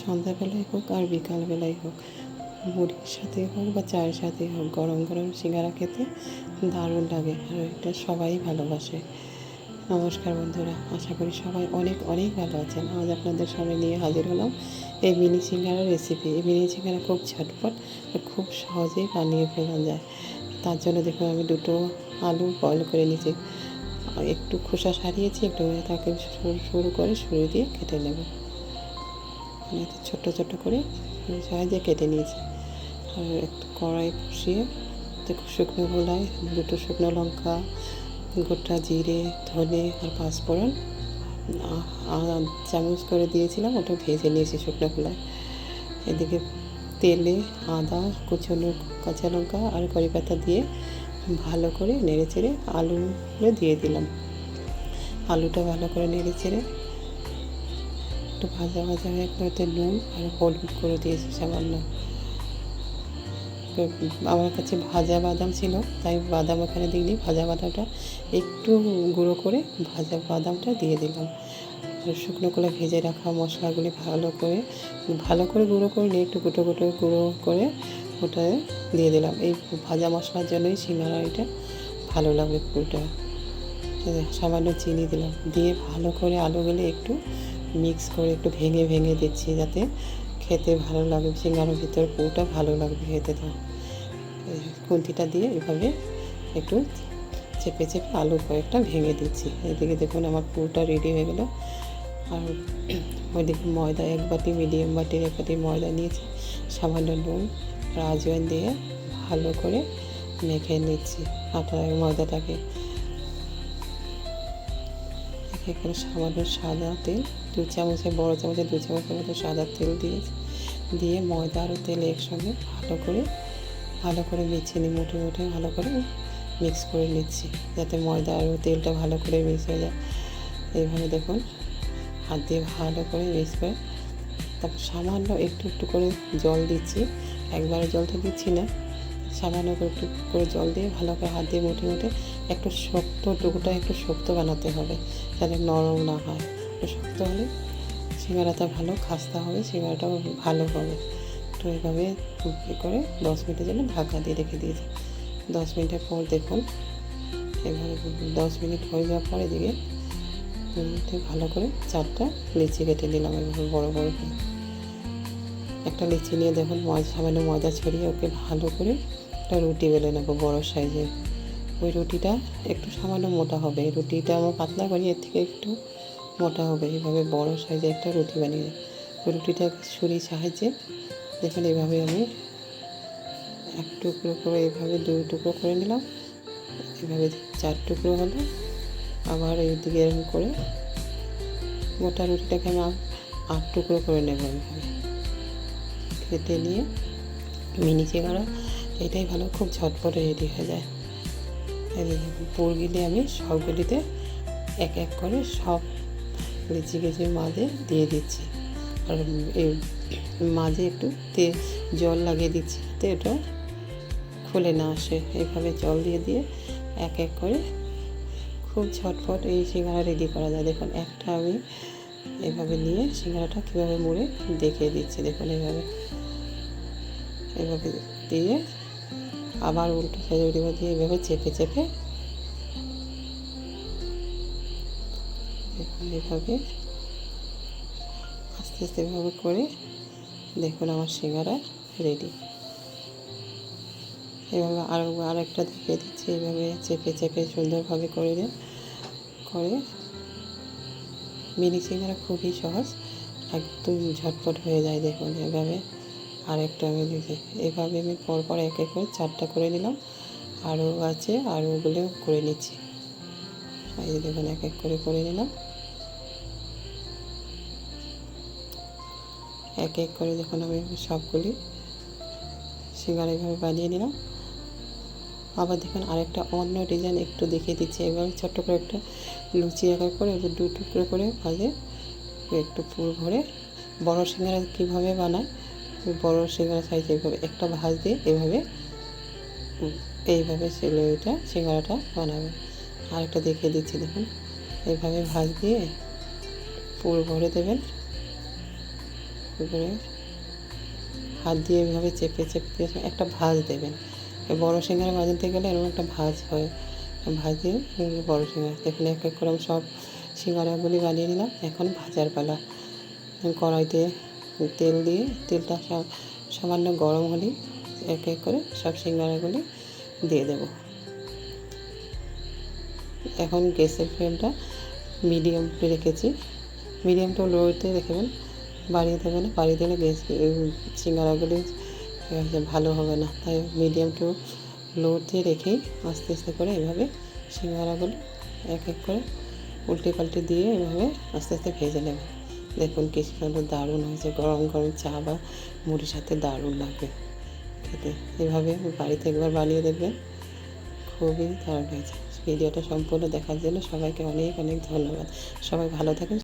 সন্ধ্যাবেলায় হোক আর বিকালবেলায় হোক, মুড়ির সাথে হোক বা চায়ের সাথে হোক, গরম গরম সিঙ্গারা খেতে দারুণ লাগে আর এটা সবাই ভালোবাসে। নমস্কার বন্ধুরা, আশা করি সবাই অনেক অনেক ভালো আছেন। আজ আপনাদের সামনে নিয়ে হাজির হলাম এই মিনি সিঙ্গারার রেসিপি এই মিনি সিঙ্গারা খুব ঝটপট আর খুব সহজেই বানিয়ে ফেলা যায়। তার জন্য দেখুন, আমি দুটো আলু বয়েল করে নিয়েছি। একটু খোসা সারিয়েছি, একটু তাকে সরু করে সরু দিয়ে কেটে নেব। ছোট্টো ছোট্টো করে সাহায্যে কেটে নিয়েছি। আর একটু কড়াই বসিয়ে, দেখো শুকনো গোলায় দুটো শুকনো লঙ্কা, গোটা জিরে, ধনে আর পাঁচফোড়ন। চামচ করে দিয়েছিলাম, ওটা ভেজে নিয়েছি শুকনো গোলায়। এদিকে তেলে আদা, কুচনো কাঁচা লঙ্কা আর কড়ি পাতা দিয়ে ভালো করে নেড়ে চেড়ে আলুগুলো দিয়ে দিলাম। আলুটা ভালো করে নেড়ে চেড়ে একটু ভাজা ভাজা হয়ে ওতে নুন আর হলুদ করে দিয়েছি সামান্য। আমার কাছে ভাজা বাদাম ছিল, তাই বাদাম ওখানে দিইনি। ভাজা বাদামটা একটু গুঁড়ো করে ভাজা বাদামটা দিয়ে দিলাম। আর শুকনো করে ভেজে রাখা মশলাগুলি ভালো করে ভালো করে গুঁড়ো করে নিয়ে একটু গুঁটো গুঁটো গুঁড়ো করে ওটা দিয়ে দিলাম। এই ভাজা মশলার জন্যই সিঙ্গারা এটা। ভালো লাগবে পুরোটা। সামান্য চিনি দিলাম। দিয়ে ভালো করে আলুগুলো একটু মিক্স করে একটু ভেঙে ভেঙে দিচ্ছি যাতে খেতে ভালো লাগবে সিঙ্গারার ভিতরে পুরোটা ভালো লাগবে খেতে তো। খুন্তিটা দিয়ে এভাবে একটু চেপে চেপে আলু কয়েকটা ভেঙে দিচ্ছি। এদিকে দেখুন আমার পুরোটা রেডি হয়ে গেলো। আর ওইদিকে ময়দা এক বাটি মিডিয়াম বাটির এক বাটি ময়দা নিয়েছি। সামান্য নুন আর দিয়ে ভালো করে মেখে নিচ্ছি। আটা ময়দাটাকে এখানে সামান্য সাদা তেল। দু চামচে বড় চামচে দু চামচের মতো সাদা তেল দিয়েছি দিয়ে ময়দা আর তেল একসঙ্গে ভালো করে ভালো করে মিশিয়ে নিই মুঠে মুঠে ভালো করে মিক্স করে নিচ্ছি, যাতে ময়দা আর তেলটা ভালো করে মিক্স হয়ে যায়। এইভাবে দেখুন, হাত দিয়ে ভালো করে মিক্স করে তারপর সামান্য একটু একটু করে জল দিচ্ছি। একবারে জলটা দিচ্ছি না, সামান্য একটু করে জল দিয়ে ভালো করে হাত দিয়ে মুঠে মুঠে একটু শক্ত টুকুটা একটু শক্ত বানাতে হবে যাতে নরম না হয়। একটু শক্ত হলে সিঙ্গারাটা ভালো, খাস্তা হবে, সিঙ্গারাটাও ভালো হবে। তো এইভাবে এ করে দশ মিনিটের জন্য ঢাকা দিয়ে রেখে দিয়েছি। দশ মিনিটের পর দেখুন, এভাবে দশ মিনিট হয়ে যাওয়ার পর এদিকে ভালো করে চারটা লিচি কেটে নিলাম এভাবে বড়ো বড়ো করে। একটা লিচি নিয়ে দেখুন ময়দা সামান্য ময়দা ছড়িয়ে ওকে ভালো করে একটা রুটি বেলে নেব বড়ো সাইজের। ওই রুটিটা একটু সামান্য মোটা হবে। রুটিটা আমার পাতলা করি, এর থেকে একটু মোটা হবে। এইভাবে বড়ো সাইজে একটা রুটি বানিয়ে ওই রুটিটা ছুরির সাহায্যে দেখুন এইভাবে আমি এক টুকরো করে এইভাবে দুই টুকরো করে নিলাম। এভাবে চার টুকরো হলো। আবার এইদিকে এরকম করে গোটা রুটিটাকে আমি আট টুকরো করে নেব এইভাবে কেটে নিয়ে মিনি চিংড়া এটাই ভালো, খুব ঝটপটে রেডি হয়ে যায়। পুরগিলে আমি সবগুলিতে এক এক করে সব লিচি কেজির মাঝে দিয়ে দিচ্ছি। আর এই মাঝে একটু তেল জল লাগিয়ে দিচ্ছি যাতে এটা খুলে না আসে। এইভাবে জল দিয়ে দিয়ে এক এক করে খুব ঝটফট এই সিঙ্গারা রেডি করা যায়। দেখুন, একটা আমি এভাবে নিয়ে সিঙ্গারাটা কীভাবে মুড়ে দেখিয়ে দিচ্ছি। দেখুন, এইভাবে এভাবে দিয়ে আবার উল্টো সাইডে উল্টো দিয়ে এভাবে চেপে চেপে। দেখুন এভাবে, আস্তে আস্তে এভাবে করে দেখুন আমার সিঙ্গারা রেডি এভাবে আরও আরেকটা দেখিয়ে দিচ্ছি, এভাবে চেপে চেপে সুন্দরভাবে করে দেন, করে। মিনি সিঙ্গারা খুবই সহজ, একদম ঝটপট হয়ে যায় দেখুন এভাবে। আরেকটা আমি দিচ্ছি এভাবে আমি পরপর এক এক করে চারটা করে নিলাম। আরও আছে আর ওগুলো করে নিচ্ছি। এই যে দেখুন, এক এক করে করে নিলাম। এক এক করে দেখুন আমি সবগুলি সিঙ্গারা এইভাবে বানিয়ে নিলাম। আবার দেখুন, আরেকটা অন্য ডিজাইন একটু দেখিয়ে দিচ্ছি। এভাবে ছোট্ট করে একটা লুচি আকার করে দু টুকরো করে ভাজে, একটু পুর ভরে। বড় সিঙ্গারা কীভাবে বানায় বড় সিঙ্গারা সাইজ এইভাবে একটা ভাঁজ দিয়ে এভাবে এইভাবে সেলে ওইটা সিঙ্গারাটা বানাবে। আরেকটা দেখিয়ে দিচ্ছি, দেখুন। এইভাবে ভাঁজ দিয়ে পুর ভরে দেবেন। করে হাত দিয়ে এভাবে চেপে চেপে একটা ভাঁজ দেবেন। বড় সিঙ্গারা ভাজতে গেলে এরকম একটা ভাঁজ হয়। ভাজে দিয়ে বড় সিঙ্গারা। দেখুন, এক এক করে সব সিঙ্গারাগুলি বানিয়ে নিলাম। এখন ভাজার পালা। কড়াইতে তেল দিয়ে তেলটা সামান্য গরম হলেই এক এক করে সব সিঙ্গারাগুলি দিয়ে দেব। এখন গ্যাসের ফ্লেমটা মিডিয়াম রেখেছি। মিডিয়াম টু লোতে রেখেবেন, বাড়িয়ে দেবেন। বাড়িয়ে দিলে গ্যাস সিঙ্গারাগুলি ভালো হবে না। তাই মিডিয়াম টু লোতে রেখেই আস্তে আস্তে করে এভাবে সিঙ্গারাগুলি এক এক করে উল্টে পাল্টে দিয়ে এভাবে আস্তে আস্তে ভেজে নেবেন দেখুন কি দারুণ হয়েছে। গরম গরম চা বা মুড়ির সাথে দারুণ লাগবে খেতে। এভাবে বাড়িতে একবার বানিয়ে দেখবেন। খুবই দারুণ হয়েছে। ভিডিওটা সম্পূর্ণ দেখার জন্য সবাইকে অনেক অনেক ধন্যবাদ। সবাই ভালো থাকেন